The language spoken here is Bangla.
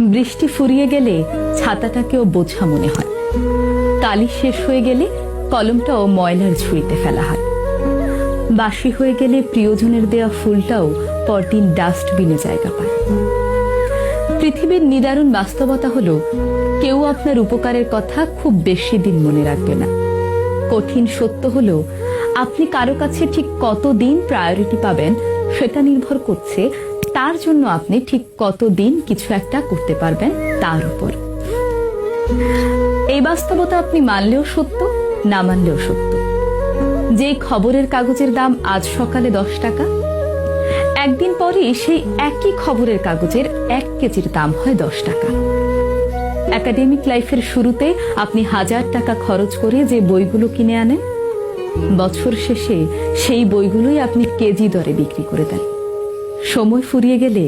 বৃষ্টি ফুরিয়ে গেলে ছাতাটাকেও বোঝা মনে হয়। কালি শেষ হয়ে গেলে কলমটাও ময়লার ঝুড়িতে ফেলা হয়। বাসি হয়ে গেলে প্রিয়জনের দেয়া ফুলটাও পরদিন ডাস্টবিনে জায়গা পায়। পৃথিবীর নিদারুণ বাস্তবতা হলো, কেউ আপনার উপকারের কথা খুব বেশি দিন মনে রাখবে না। কঠিন সত্য হলো, আপনি কারও কাছে ঠিক কতদিন প্রায়োরিটি পাবেন সেটা নির্ভর করছে তার জন্য আপনি ঠিক কতদিন কিছু একটা করতে পারবেন তার উপর। এই বাস্তবতা আপনি মানলেও সত্য, না মানলেও সত্য। যে খবরের কাগজের দাম আজ সকালে দশ টাকা, একদিন পরে সেই একই খবরের কাগজের এক কেজির দাম হয় দশ টাকা। একাডেমিক লাইফের শুরুতে আপনি হাজার টাকা খরচ করে যে বইগুলো কিনে আনেন, বছর শেষে সেই বইগুলোই আপনি কেজি দরে বিক্রি করে দেন। সময় ফুরিয়ে গেলে